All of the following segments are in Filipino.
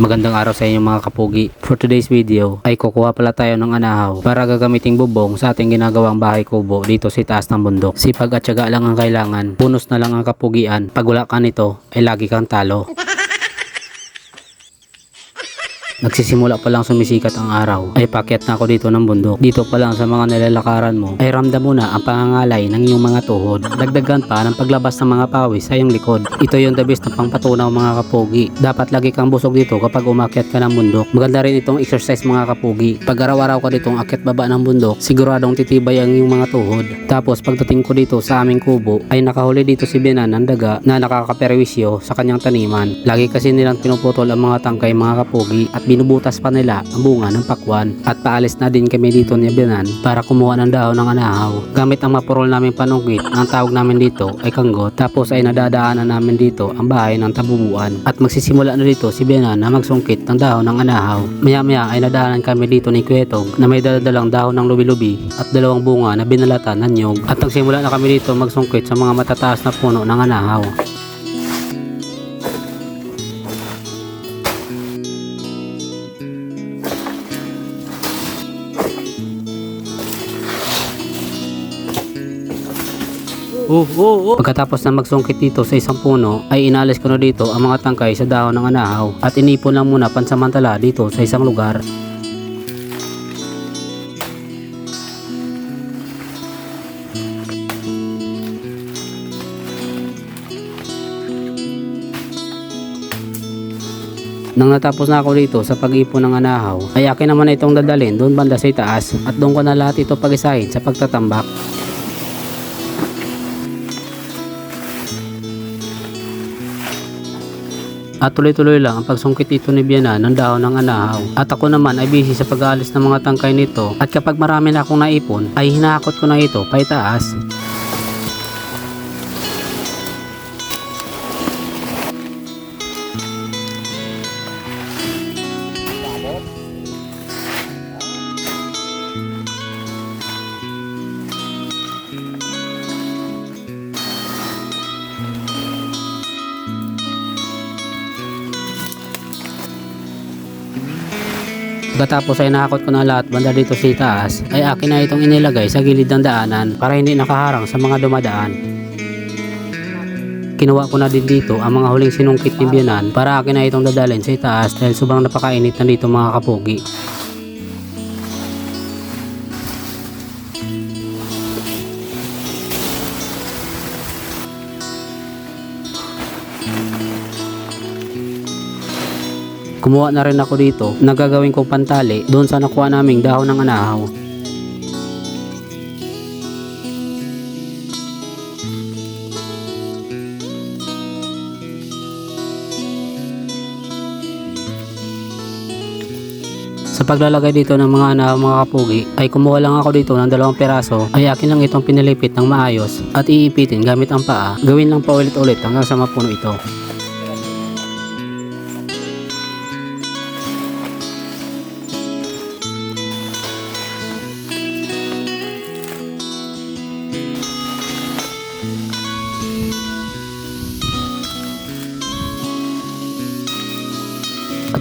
Magandang araw sa inyo mga kapugi. For today's video ay kukuha pala tayo ng anahaw para gagamiting bubong sa ating ginagawang bahay kubo dito sa taas ng bundok. Sipag at syaga lang ang kailangan. Punos na lang ang kapugian. Pag wala ka nito ay lagi kang talo. Nagsisimula pa lang sumisikat ang araw ay pakyat na ako dito ng bundok. Dito pa lang sa mga nilalakaran mo ay ramdam mo na ang pangangalay ng iyong mga tuhod. Dagdagan pa ng paglabas ng mga pawis sa iyong likod. Ito yung the best na pangpatunaw mga kapugi. Dapat lagi kang busog dito kapag umakyat ka ng bundok. Maganda rin itong exercise mga kapugi. Pag araw-araw ka ditong akyat baba ng bundok, siguradong titibay ang iyong mga tuhod. Tapos pagdating ko dito sa aming kubo ay nakahuli dito si Benan ng daga na nakakaperwisyo sa kanyang taniman. Lagi kasi nilang pinuputol ang mga tangkay mga kapugi at binubutas pa nila ang bunga ng pakwan at paalis na din kami dito ni Benan para kumuha ng dahon ng anahaw. Gamit ang mapurol naming panungkit, ang tawag namin dito ay kanggot. Tapos ay nadadaanan namin dito ang bahay ng tabubuan at magsisimula na dito si Benan na magsungkit ng dahon ng anahaw. Maya maya ay nadaanan kami dito ni Kwetog na may daladalang dahon ng lubi-lubi at dalawang bunga na binalatan ng nyog at nagsimula na kami dito magsungkit sa mga matataas na puno ng anahaw. Oh, oh, oh. Pagkatapos na magsungkit dito sa isang puno, ay inalis ko na dito ang mga tangkay sa dahon ng anahaw at inipon lang muna pansamantala dito sa isang lugar. Nang natapos na ako dito sa pag-ipon ng anahaw, ay akin naman na itong dadalhin doon banda sa itaas at doon ko na lahat ito pag-isahin sa pagtatambak. At tuloy-tuloy lang ang pagsungkit ito ni Biana ng dahon ng anahaw. At ako naman ay busy sa pag-aalis ng mga tangkay nito. At kapag marami na akong naipon, ay hinakot ko na ito paitaas. Pagkatapos ay nakakot ko na lahat banda dito sa taas, ay akin na itong inilagay sa gilid ng daanan para hindi nakaharang sa mga dumadaan. Kinuha ko na din dito ang mga huling sinungkit ni Bianan para akin na itong dadalhin sa itaas dahil sobrang napakainit na dito mga kapugi. Kumuha na rin ako dito na gagawin kong pantali doon sa nakuha naming dahon ng anahaw. Sa paglalagay dito ng mga anahaw mga kapugi ay kumuha lang ako dito ng dalawang peraso ay akin lang itong pinilipit ng maayos at iipitin gamit ang paa. Gawin lang pa ulit-ulit hanggang sa mapuno ito.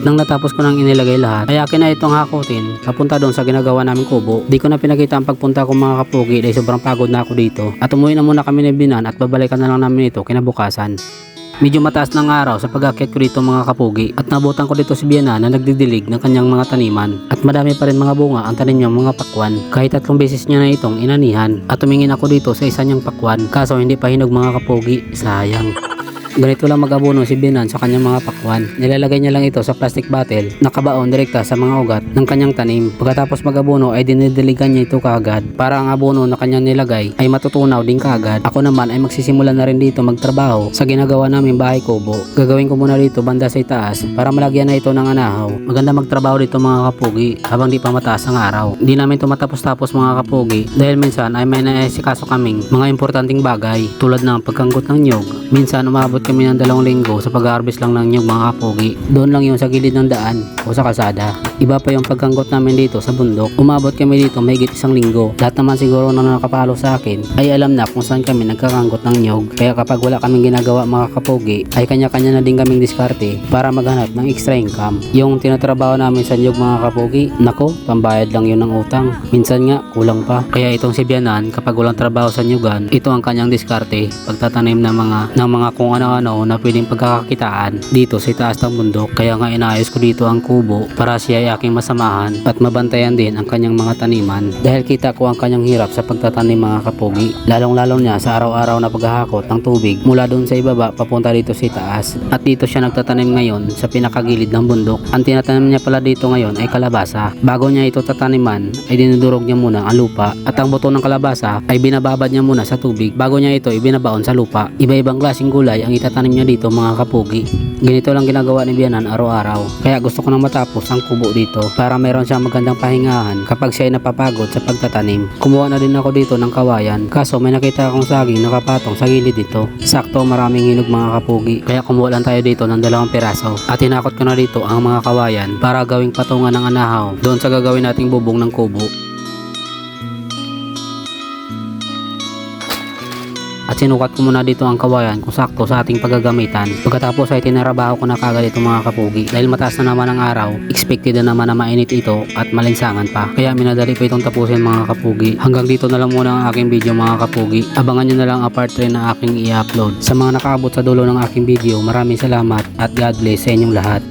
At nang natapos ko nang inilagay lahat, ay akin na itong hakutin papunta doon sa ginagawa naming kubo. Di ko na pinakita ang pagpunta ko mga kapugi dahil sobrang pagod na ako dito. At umuwi na muna kami ni Binan at babalikan na lang namin ito kinabukasan. Medyo mataas ng araw sa pag-akyat ko dito mga kapugi at nabutan ko dito si Biana na nagdidilig ng kanyang mga taniman at madami pa rin mga bunga ang tanim niyang mga pakwan kahit tatlong beses niya na itong inanihan at tumingin ako dito sa isa niyang pakwan kaso hindi pa hinog mga kapugi sayang. Ganito lang mag-abono si Binan sa kanyang mga pakwan. Nilalagay niya lang ito sa plastic bottle nakabaon direkta sa mga ugat ng kanyang tanim. Pagkatapos mag-abono ay dinidiligan niya ito kaagad para ang abono na kanyang nilagay ay matutunaw din kaagad. Ako naman ay magsisimula na rin dito magtrabaho sa ginagawa naming bahay kubo. Gagawin ko muna dito banda sa itaas para malagyan na ito ng anahaw. Maganda magtrabaho dito mga kapugi habang di pa mataas ang araw. Hindi namin ito matapos-tapos mga kapugi dahil minsan ay may naesikaso kaming mga importanteng bagay tulad ng pagkanggot ng nyog. Minsan umabot kami ng dalawang linggo sa pag-harvest lang ng nyog mga kapugi. Doon lang yung sa gilid ng daan o sa kalsada. Iba pa yung pagkanggot namin dito sa bundok. Umabot kami dito mahigit isang linggo. Lahat naman siguro na nakapalo sa akin ay alam na kung saan kami nagkakanggot ng nyog. Kaya kapag wala kaming ginagawa mga kapogi ay kanya-kanya na din kaming diskarte para maghanap ng extra income. Yung tinatrabaho namin sa nyog mga kapogi, nako, pambayad lang yun ng utang. Minsan nga, kulang pa. Kaya itong si Bianan, kapag walang trabaho sa nyugan, ito ang kanyang diskarte, pagtatanim ng mga, ng mga kung ano-ano na pwedeng pagkakakitaan dito sa itaas ng bundok. Kaya nga inayos ko dito ang kubo para siya ay aking masamahan at mabantayan din ang kanyang mga taniman. Dahil kita ko ang kanyang hirap sa pagtatanim mga kapogi, lalong-lalo niya sa araw-araw na paghahakot ng tubig mula doon sa ibaba papunta dito sa itaas. At dito siya nagtatanim ngayon sa pinakagilid ng bundok. Ang tinatanim niya pala dito ngayon ay kalabasa. Bago niya ito tataniman ay dinudurog niya muna ang lupa at ang buto ng kalabasa ay binababad niya muna sa tubig bago niya ito ibinabaon sa lupa. Iba-ibang klaseng gulay ang itatanim niya dito mga kapugi. Ganito lang ginagawa ni Bianan araw-araw. Kaya gusto ko nang matapos ang kubo dito para meron siyang magandang pahingahan kapag siya ay napapagod sa pagtatanim. Kumuha na din ako dito ng kawayan kaso may nakita akong saging nakapatong sa gilid dito. Sakto maraming hinog mga kapugi kaya kumuha lang tayo dito ng dalawang piraso at tinakot ko na dito ang mga kawayan para gawing patungan ng anahaw doon sa gagawin nating bubong ng kubo. At sinukat ko muna dito ang kawayan kung sakto sa ating paggagamitan. Pagkatapos ay tinarabaho ko na kagad itong mga kapugi dahil mataas na naman ang araw, expected na naman na mainit ito at malinsangan pa. Kaya minadali ko itong tapusin mga kapugi. Hanggang dito na lang muna ang aking video mga kapugi. Abangan nyo na lang ang part 3 na aking i-upload. Sa mga nakaabot sa dulo ng aking video, maraming salamat at God bless sa inyong lahat.